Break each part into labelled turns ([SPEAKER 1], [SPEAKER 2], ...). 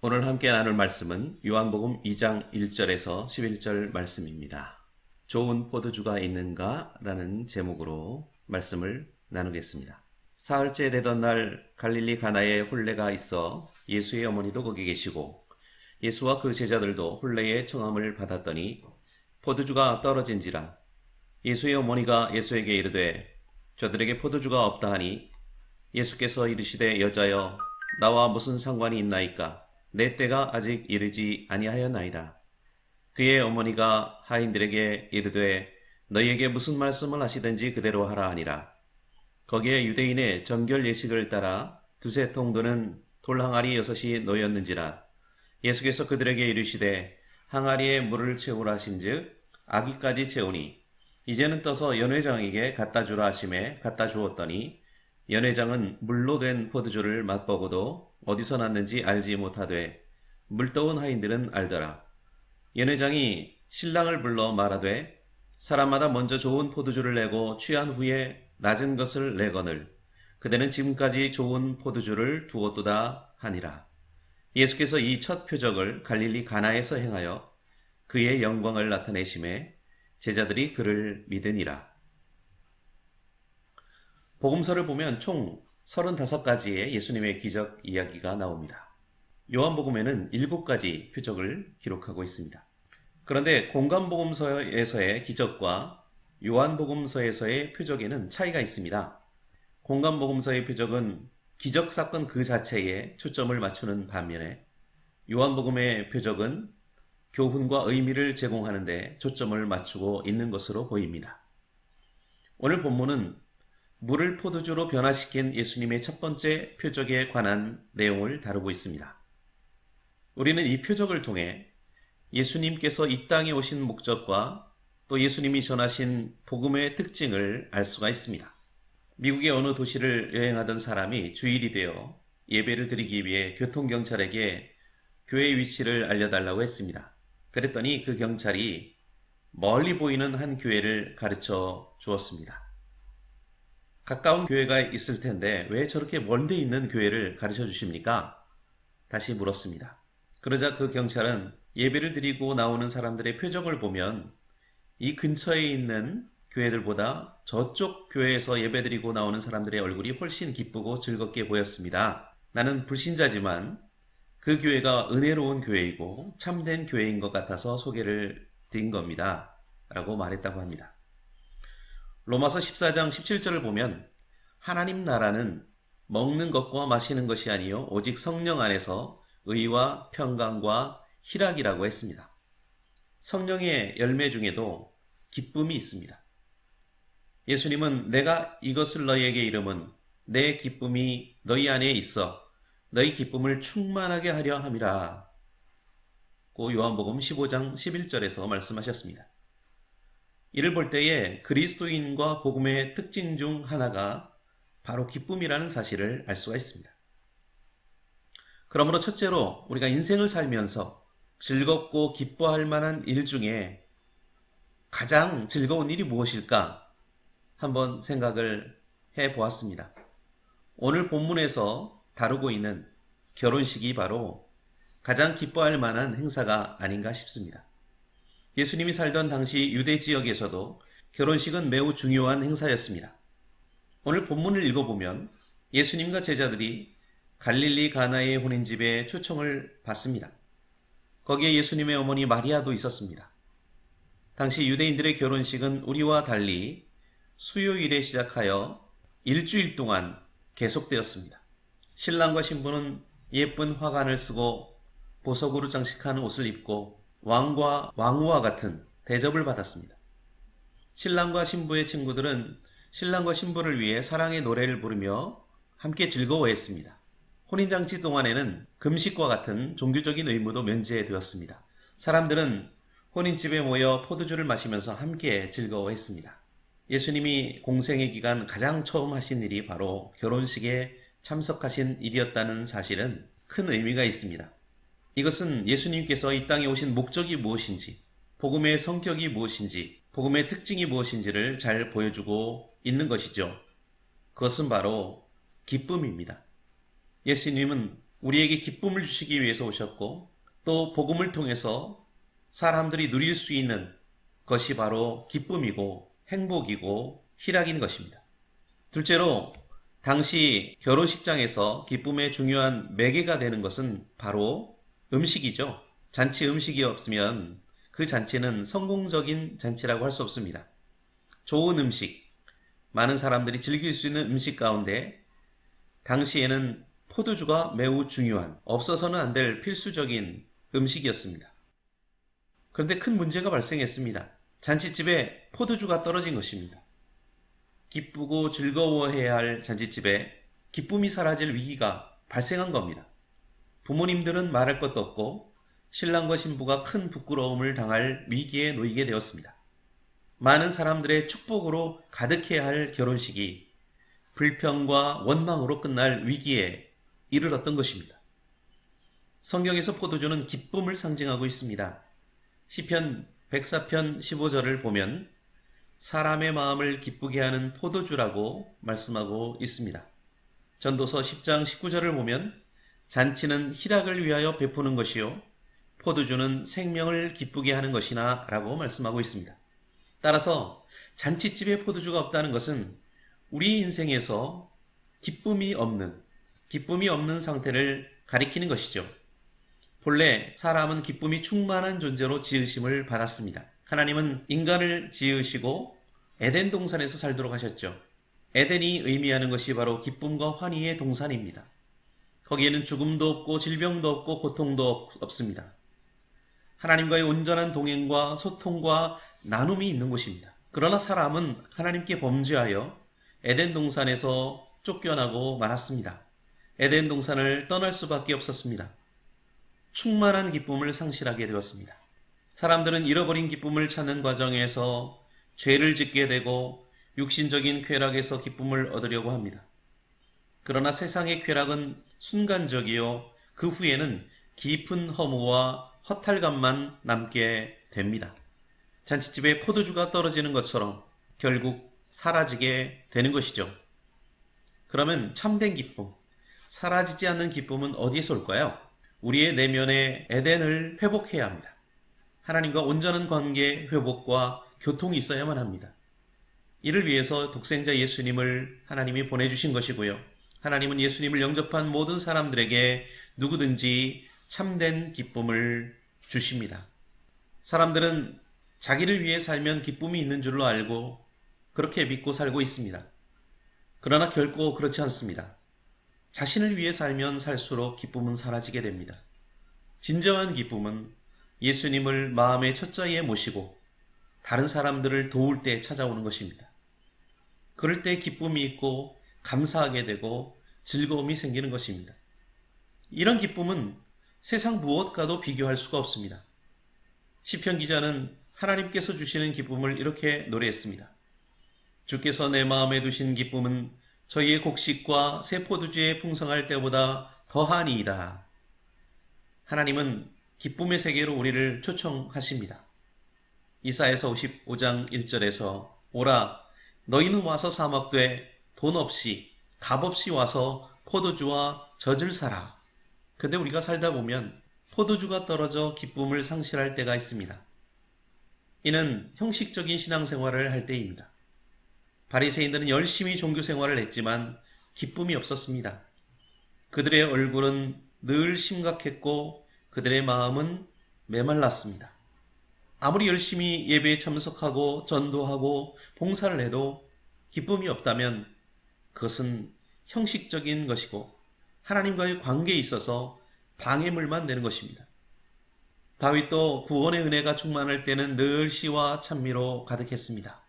[SPEAKER 1] 오늘 함께 나눌 말씀은 요한복음 2장 1절에서 11절 말씀입니다. 좋은 포도주가 있는가? 라는 제목으로 말씀을 나누겠습니다. 사흘째 되던 날 갈릴리 가나에 혼례가 있어 예수의 어머니도 거기 계시고 예수와 그 제자들도 혼례의 청함을 받았더니 포도주가 떨어진지라 예수의 어머니가 예수에게 이르되 저들에게 포도주가 없다 하니 예수께서 이르시되 여자여 나와 무슨 상관이 있나이까 내 때가 아직 이르지 아니하였나이다. 그의 어머니가 하인들에게 이르되 너희에게 무슨 말씀을 하시든지 그대로 하라 하니라. 거기에 유대인의 정결 예식을 따라 두세 통 드는 돌 항아리 여섯이 놓였는지라 예수께서 그들에게 이르시되 항아리에 물을 채우라 하신즉 아기까지 채우니 이제는 떠서 연회장에게 갖다 주라 하심에 갖다 주었더니 연회장은 물로 된 포도주를 맛보고도 어디서 났는지 알지 못하되 물떠온 하인들은 알더라. 연회장이 신랑을 불러 말하되 사람마다 먼저 좋은 포도주를 내고 취한 후에 낮은 것을 내거늘 그대는 지금까지 좋은 포도주를 두었도다 하니라. 예수께서 이 첫 표적을 갈릴리 가나에서 행하여 그의 영광을 나타내심에 제자들이 그를 믿으니라. 복음서를 보면 총 35가지의 예수님의 기적 이야기가 나옵니다. 요한복음에는 7가지 표적을 기록하고 있습니다. 그런데 공간복음서에서의 기적과 요한복음서에서의 표적에는 차이가 있습니다. 공간복음서의 표적은 기적 사건 그 자체에 초점을 맞추는 반면에 요한복음의 표적은 교훈과 의미를 제공하는데 초점을 맞추고 있는 것으로 보입니다. 오늘 본문은 물을 포도주로 변화시킨 예수님의 첫 번째 표적에 관한 내용을 다루고 있습니다. 우리는 이 표적을 통해 예수님께서 이 땅에 오신 목적과 또 예수님이 전하신 복음의 특징을 알 수가 있습니다. 미국의 어느 도시를 여행하던 사람이 주일이 되어 예배를 드리기 위해 교통경찰에게 교회 위치를 알려달라고 했습니다. 그랬더니 그 경찰이 멀리 보이는 한 교회를 가르쳐 주었습니다. 가까운 교회가 있을 텐데 왜 저렇게 멀리 있는 교회를 가르쳐 주십니까? 다시 물었습니다. 그러자 그 경찰은 예배를 드리고 나오는 사람들의 표정을 보면 이 근처에 있는 교회들보다 저쪽 교회에서 예배드리고 나오는 사람들의 얼굴이 훨씬 기쁘고 즐겁게 보였습니다. 나는 불신자지만 그 교회가 은혜로운 교회이고 참된 교회인 것 같아서 소개를 드린 겁니다. 라고 말했다고 합니다. 로마서 14장 17절을 보면 하나님 나라는 먹는 것과 마시는 것이 아니요 오직 성령 안에서 의와 평강과 희락이라고 했습니다. 성령의 열매 중에도 기쁨이 있습니다. 예수님은 내가 이것을 너희에게 이름은 내 기쁨이 너희 안에 있어 너희 기쁨을 충만하게 하려 함이라. 고 요한복음 15장 11절에서 말씀하셨습니다. 이를 볼 때에 그리스도인과 복음의 특징 중 하나가 바로 기쁨이라는 사실을 알 수가 있습니다. 그러므로 첫째로 우리가 인생을 살면서 즐겁고 기뻐할 만한 일 중에 가장 즐거운 일이 무엇일까 한번 생각을 해 보았습니다. 오늘 본문에서 다루고 있는 결혼식이 바로 가장 기뻐할 만한 행사가 아닌가 싶습니다. 예수님이 살던 당시 유대 지역에서도 결혼식은 매우 중요한 행사였습니다. 오늘 본문을 읽어보면 예수님과 제자들이 갈릴리 가나의 혼인집에 초청을 받습니다. 거기에 예수님의 어머니 마리아도 있었습니다. 당시 유대인들의 결혼식은 우리와 달리 수요일에 시작하여 일주일 동안 계속되었습니다. 신랑과 신부는 예쁜 화관을 쓰고 보석으로 장식한 옷을 입고 왕과 왕후와 같은 대접을 받았습니다. 신랑과 신부의 친구들은 신랑과 신부를 위해 사랑의 노래를 부르며 함께 즐거워했습니다. 혼인장치 동안에는 금식과 같은 종교적인 의무도 면제되었습니다. 사람들은 혼인집에 모여 포도주를 마시면서 함께 즐거워했습니다. 예수님이 공생의 기간 가장 처음 하신 일이 바로 결혼식에 참석하신 일이었다는 사실은 큰 의미가 있습니다. 이것은 예수님께서 이 땅에 오신 목적이 무엇인지, 복음의 성격이 무엇인지, 복음의 특징이 무엇인지를 잘 보여주고 있는 것이죠. 그것은 바로 기쁨입니다. 예수님은 우리에게 기쁨을 주시기 위해서 오셨고 또 복음을 통해서 사람들이 누릴 수 있는 것이 바로 기쁨이고 행복이고 희락인 것입니다. 둘째로 당시 결혼식장에서 기쁨의 중요한 매개가 되는 것은 바로 음식이죠. 잔치 음식이 없으면 그 잔치는 성공적인 잔치라고 할 수 없습니다. 좋은 음식, 많은 사람들이 즐길 수 있는 음식 가운데 당시에는 포도주가 매우 중요한, 없어서는 안 될 필수적인 음식이었습니다. 그런데 큰 문제가 발생했습니다. 잔치집에 포도주가 떨어진 것입니다. 기쁘고 즐거워해야 할 잔치집에 기쁨이 사라질 위기가 발생한 겁니다. 부모님들은 말할 것도 없고 신랑과 신부가 큰 부끄러움을 당할 위기에 놓이게 되었습니다. 많은 사람들의 축복으로 가득해야 할 결혼식이 불평과 원망으로 끝날 위기에 이르렀던 것입니다. 성경에서 포도주는 기쁨을 상징하고 있습니다. 시편 104편 15절을 보면 사람의 마음을 기쁘게 하는 포도주라고 말씀하고 있습니다. 전도서 10장 19절을 보면 잔치는 희락을 위하여 베푸는 것이요 포도주는 생명을 기쁘게 하는 것이나 라고 말씀하고 있습니다. 따라서 잔치집에 포도주가 없다는 것은 우리 인생에서 기쁨이 없는 기쁨이 없는 상태를 가리키는 것이죠. 본래 사람은 기쁨이 충만한 존재로 지으심을 받았습니다. 하나님은 인간을 지으시고 에덴 동산에서 살도록 하셨죠. 에덴이 의미하는 것이 바로 기쁨과 환희의 동산입니다. 거기에는 죽음도 없고 질병도 없고 고통도 없습니다. 하나님과의 온전한 동행과 소통과 나눔이 있는 곳입니다. 그러나 사람은 하나님께 범죄하여 에덴 동산에서 쫓겨나고 말았습니다. 에덴 동산을 떠날 수밖에 없었습니다. 충만한 기쁨을 상실하게 되었습니다. 사람들은 잃어버린 기쁨을 찾는 과정에서 죄를 짓게 되고 육신적인 쾌락에서 기쁨을 얻으려고 합니다. 그러나 세상의 쾌락은 순간적이요. 그 후에는 깊은 허무와 허탈감만 남게 됩니다. 잔치집에 포도주가 떨어지는 것처럼 결국 사라지게 되는 것이죠. 그러면 참된 기쁨, 사라지지 않는 기쁨은 어디에서 올까요? 우리의 내면의 에덴을 회복해야 합니다. 하나님과 온전한 관계 회복과 교통이 있어야만 합니다. 이를 위해서 독생자 예수님을 하나님이 보내주신 것이고요. 하나님은 예수님을 영접한 모든 사람들에게 누구든지 참된 기쁨을 주십니다. 사람들은 자기를 위해 살면 기쁨이 있는 줄로 알고 그렇게 믿고 살고 있습니다. 그러나 결코 그렇지 않습니다. 자신을 위해 살면 살수록 기쁨은 사라지게 됩니다. 진정한 기쁨은 예수님을 마음의 첫 자리에 모시고 다른 사람들을 도울 때 찾아오는 것입니다. 그럴 때 기쁨이 있고 감사하게 되고 즐거움이 생기는 것입니다. 이런 기쁨은 세상 무엇과도 비교할 수가 없습니다. 시편 기자는 하나님께서 주시는 기쁨을 이렇게 노래했습니다. 주께서 내 마음에 두신 기쁨은 저희의 곡식과 새 포도주에 풍성할 때보다 더하니이다. 하나님은 기쁨의 세계로 우리를 초청하십니다. 이사에서 55장 1절에서 오라 너희는 와서 사막돼 돈 없이 값 없이 와서 포도주와 젖을 사라. 근데 우리가 살다 보면 포도주가 떨어져 기쁨을 상실할 때가 있습니다. 이는 형식적인 신앙생활을 할 때입니다. 바리새인들은 열심히 종교 생활을 했지만 기쁨이 없었습니다. 그들의 얼굴은 늘 심각했고 그들의 마음은 메말랐습니다. 아무리 열심히 예배에 참석하고 전도하고 봉사를 해도 기쁨이 없다면 그것은 형식적인 것이고 하나님과의 관계에 있어서 방해물만 되는 것입니다. 다윗도 구원의 은혜가 충만할 때는 늘 시와 찬미로 가득했습니다.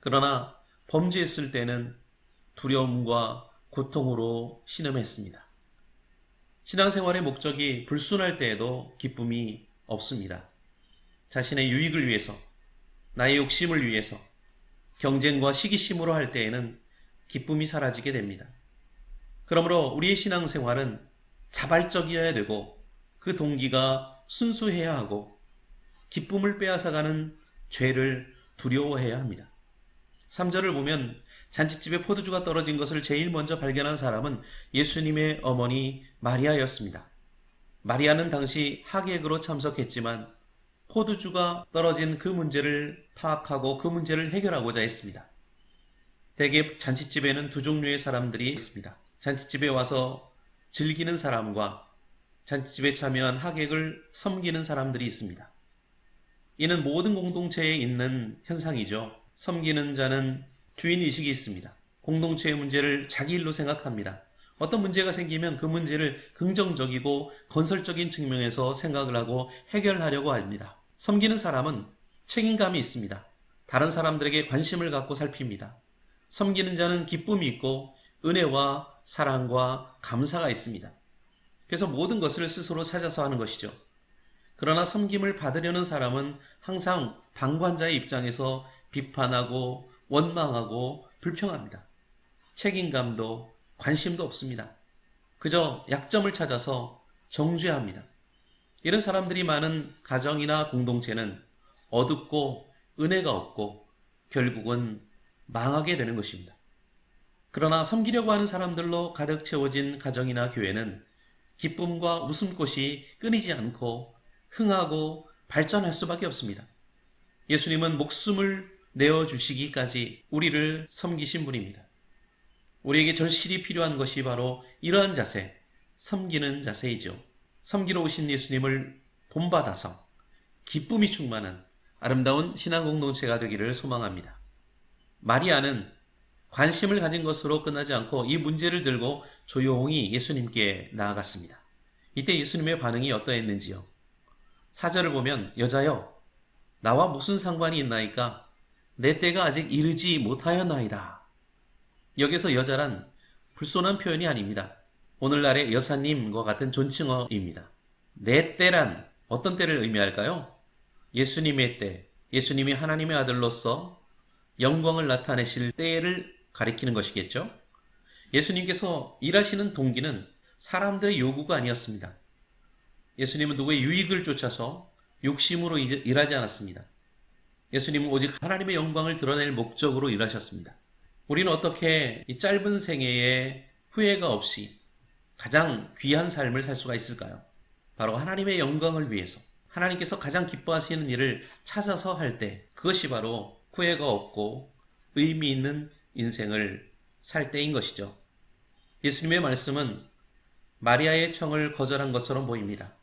[SPEAKER 1] 그러나 범죄했을 때는 두려움과 고통으로 신음했습니다. 신앙생활의 목적이 불순할 때에도 기쁨이 없습니다. 자신의 유익을 위해서, 나의 욕심을 위해서, 경쟁과 시기심으로 할 때에는 기쁨이 사라지게 됩니다. 그러므로 우리의 신앙생활은 자발적이어야 되고 그 동기가 순수해야 하고 기쁨을 빼앗아가는 죄를 두려워해야 합니다. 3절을 보면 잔치집에 포도주가 떨어진 것을 제일 먼저 발견한 사람은 예수님의 어머니 마리아였습니다. 마리아는 당시 하객으로 참석했지만 포도주가 떨어진 그 문제를 파악하고 그 문제를 해결하고자 했습니다. 대개 잔치집에는 두 종류의 사람들이 있습니다. 잔치집에 와서 즐기는 사람과 잔치집에 참여한 하객을 섬기는 사람들이 있습니다. 이는 모든 공동체에 있는 현상이죠. 섬기는 자는 주인의식이 있습니다. 공동체의 문제를 자기 일로 생각합니다. 어떤 문제가 생기면 그 문제를 긍정적이고 건설적인 측면에서 생각을 하고 해결하려고 합니다. 섬기는 사람은 책임감이 있습니다. 다른 사람들에게 관심을 갖고 살핍니다. 섬기는 자는 기쁨이 있고 은혜와 사랑과 감사가 있습니다. 그래서 모든 것을 스스로 찾아서 하는 것이죠. 그러나 섬김을 받으려는 사람은 항상 방관자의 입장에서 비판하고 원망하고 불평합니다. 책임감도 관심도 없습니다. 그저 약점을 찾아서 정죄합니다. 이런 사람들이 많은 가정이나 공동체는 어둡고 은혜가 없고 결국은 망하게 되는 것입니다. 그러나 섬기려고 하는 사람들로 가득 채워진 가정이나 교회는 기쁨과 웃음꽃이 끊이지 않고 흥하고 발전할 수밖에 없습니다. 예수님은 목숨을 내어주시기까지 우리를 섬기신 분입니다. 우리에게 절실히 필요한 것이 바로 이러한 자세, 섬기는 자세이죠. 섬기러 오신 예수님을 본받아서 기쁨이 충만한 아름다운 신앙 공동체가 되기를 소망합니다. 마리아는 관심을 가진 것으로 끝나지 않고 이 문제를 들고 조용히 예수님께 나아갔습니다. 이때 예수님의 반응이 어떠했는지요? 사절을 보면 여자여 나와 무슨 상관이 있나이까 내 때가 아직 이르지 못하였나이다. 여기서 여자란 불손한 표현이 아닙니다. 오늘날의 여사님과 같은 존칭어입니다. 내 때란 어떤 때를 의미할까요? 예수님의 때, 예수님이 하나님의 아들로서 영광을 나타내실 때를 가리키는 것이겠죠? 예수님께서 일하시는 동기는 사람들의 요구가 아니었습니다. 예수님은 누구의 유익을 쫓아서 욕심으로 일하지 않았습니다. 예수님은 오직 하나님의 영광을 드러낼 목적으로 일하셨습니다. 우리는 어떻게 이 짧은 생애에 후회가 없이 가장 귀한 삶을 살 수가 있을까요? 바로 하나님의 영광을 위해서 하나님께서 가장 기뻐하시는 일을 찾아서 할 때 그것이 바로 후회가 없고 의미 있는 인생을 살 때인 것이죠. 예수님의 말씀은 마리아의 청을 거절한 것처럼 보입니다.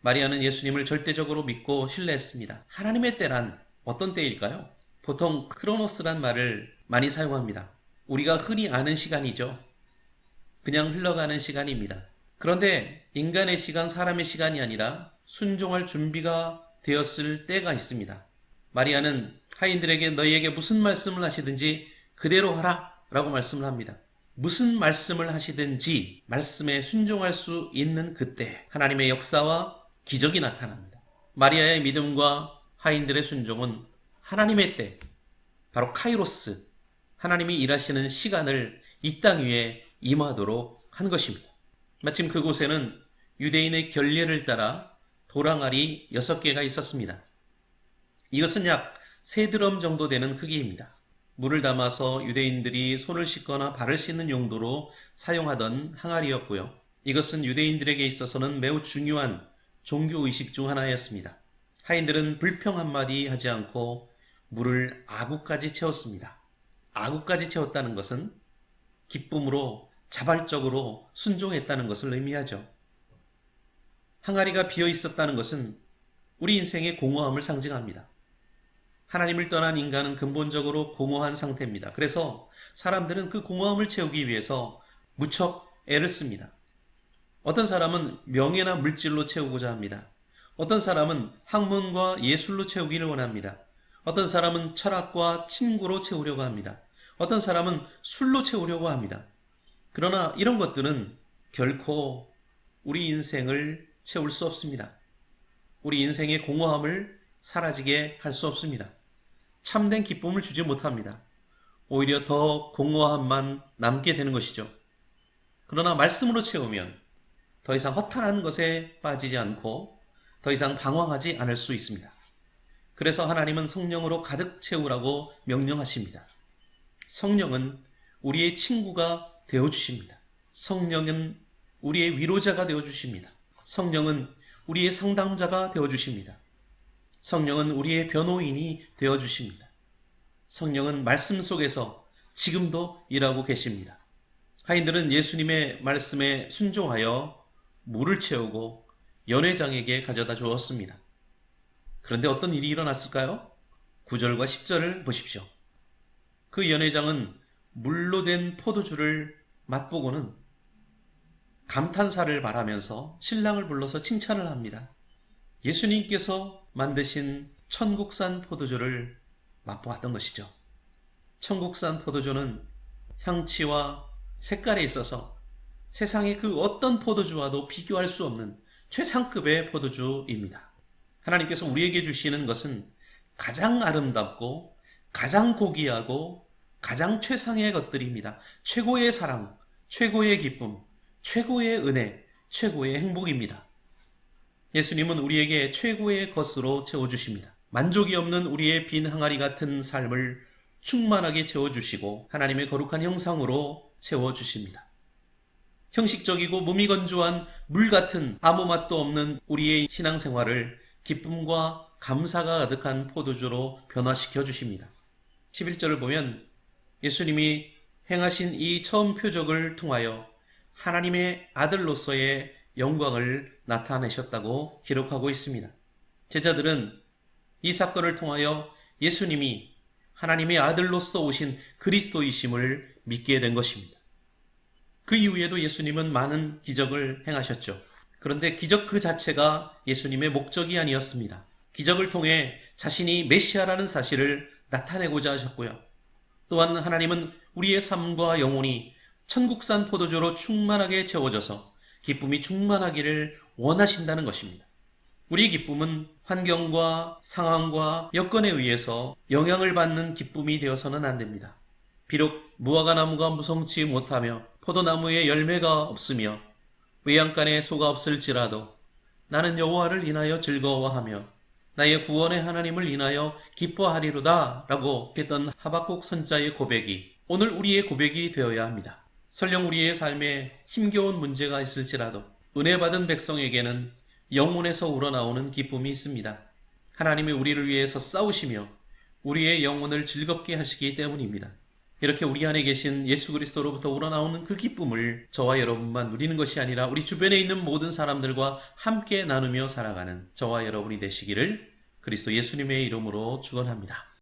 [SPEAKER 1] 마리아는 예수님을 절대적으로 믿고 신뢰했습니다. 하나님의 때란 어떤 때일까요? 보통 크로노스란 말을 많이 사용합니다. 우리가 흔히 아는 시간이죠. 그냥 흘러가는 시간입니다. 그런데 인간의 시간, 사람의 시간이 아니라 순종할 준비가 되었을 때가 있습니다. 마리아는 하인들에게 너희에게 무슨 말씀을 하시든지 그대로 하라 라고 말씀을 합니다. 무슨 말씀을 하시든지 말씀에 순종할 수 있는 그때 하나님의 역사와 기적이 나타납니다. 마리아의 믿음과 하인들의 순종은 하나님의 때, 바로 카이로스, 하나님이 일하시는 시간을 이 땅 위에 임하도록 한 것입니다. 마침 그곳에는 유대인의 결례를 따라 도랑알이 6개가 있었습니다. 이것은 약 세 드럼 정도 되는 크기입니다. 물을 담아서 유대인들이 손을 씻거나 발을 씻는 용도로 사용하던 항아리였고요. 이것은 유대인들에게 있어서는 매우 중요한 종교 의식 중 하나였습니다. 하인들은 불평 한마디 하지 않고 물을 아구까지 채웠습니다. 아구까지 채웠다는 것은 기쁨으로 자발적으로 순종했다는 것을 의미하죠. 항아리가 비어 있었다는 것은 우리 인생의 공허함을 상징합니다. 하나님을 떠난 인간은 근본적으로 공허한 상태입니다. 그래서 사람들은 그 공허함을 채우기 위해서 무척 애를 씁니다. 어떤 사람은 명예나 물질로 채우고자 합니다. 어떤 사람은 학문과 예술로 채우기를 원합니다. 어떤 사람은 철학과 친구로 채우려고 합니다. 어떤 사람은 술로 채우려고 합니다. 그러나 이런 것들은 결코 우리 인생을 채울 수 없습니다. 우리 인생의 공허함을 사라지게 할 수 없습니다. 참된 기쁨을 주지 못합니다. 오히려 더 공허함만 남게 되는 것이죠. 그러나 말씀으로 채우면 더 이상 허탄한 것에 빠지지 않고 더 이상 방황하지 않을 수 있습니다. 그래서 하나님은 성령으로 가득 채우라고 명령하십니다. 성령은 우리의 친구가 되어 주십니다. 성령은 우리의 위로자가 되어 주십니다. 성령은 우리의 상담자가 되어 주십니다. 성령은 우리의 변호인이 되어 주십니다. 성령은 말씀 속에서 지금도 일하고 계십니다. 하인들은 예수님의 말씀에 순종하여 물을 채우고 연회장에게 가져다 주었습니다. 그런데 어떤 일이 일어났을까요? 9절과 10절을 보십시오. 그 연회장은 물로 된 포도주를 맛보고는 감탄사를 말하면서 신랑을 불러서 칭찬을 합니다. 예수님께서 만드신 천국산 포도주를 맛보았던 것이죠. 천국산 포도주는 향치와 색깔에 있어서 세상의 그 어떤 포도주와도 비교할 수 없는 최상급의 포도주입니다. 하나님께서 우리에게 주시는 것은 가장 아름답고 가장 고귀하고 가장 최상의 것들입니다. 최고의 사랑, 최고의 기쁨, 최고의 은혜, 최고의 행복입니다. 예수님은 우리에게 최고의 것으로 채워주십니다. 만족이 없는 우리의 빈 항아리 같은 삶을 충만하게 채워주시고 하나님의 거룩한 형상으로 채워주십니다. 형식적이고 몸이 건조한 물 같은 아무 맛도 없는 우리의 신앙생활을 기쁨과 감사가 가득한 포도주로 변화시켜 주십니다. 11절을 보면 예수님이 행하신 이 처음 표적을 통하여 하나님의 아들로서의 영광을 나타내셨다고 기록하고 있습니다. 제자들은 이 사건을 통하여 예수님이 하나님의 아들로서 오신 그리스도이심을 믿게 된 것입니다. 그 이후에도 예수님은 많은 기적을 행하셨죠. 그런데 기적 그 자체가 예수님의 목적이 아니었습니다. 기적을 통해 자신이 메시아라는 사실을 나타내고자 하셨고요. 또한 하나님은 우리의 삶과 영혼이 천국산 포도주로 충만하게 채워져서 기쁨이 충만하기를 원하신다는 것입니다. 우리의 기쁨은 환경과 상황과 여건에 의해서 영향을 받는 기쁨이 되어서는 안 됩니다. 비록 무화과 나무가 무성치 못하며 포도나무에 열매가 없으며 외양간에 소가 없을지라도 나는 여호와를 인하여 즐거워하며 나의 구원의 하나님을 인하여 기뻐하리로다 라고 했던 하박국 선자의 고백이 오늘 우리의 고백이 되어야 합니다. 설령 우리의 삶에 힘겨운 문제가 있을지라도 은혜 받은 백성에게는 영혼에서 우러나오는 기쁨이 있습니다. 하나님이 우리를 위해서 싸우시며 우리의 영혼을 즐겁게 하시기 때문입니다. 이렇게 우리 안에 계신 예수 그리스도로부터 우러나오는 그 기쁨을 저와 여러분만 누리는 것이 아니라 우리 주변에 있는 모든 사람들과 함께 나누며 살아가는 저와 여러분이 되시기를 그리스도 예수님의 이름으로 축원합니다.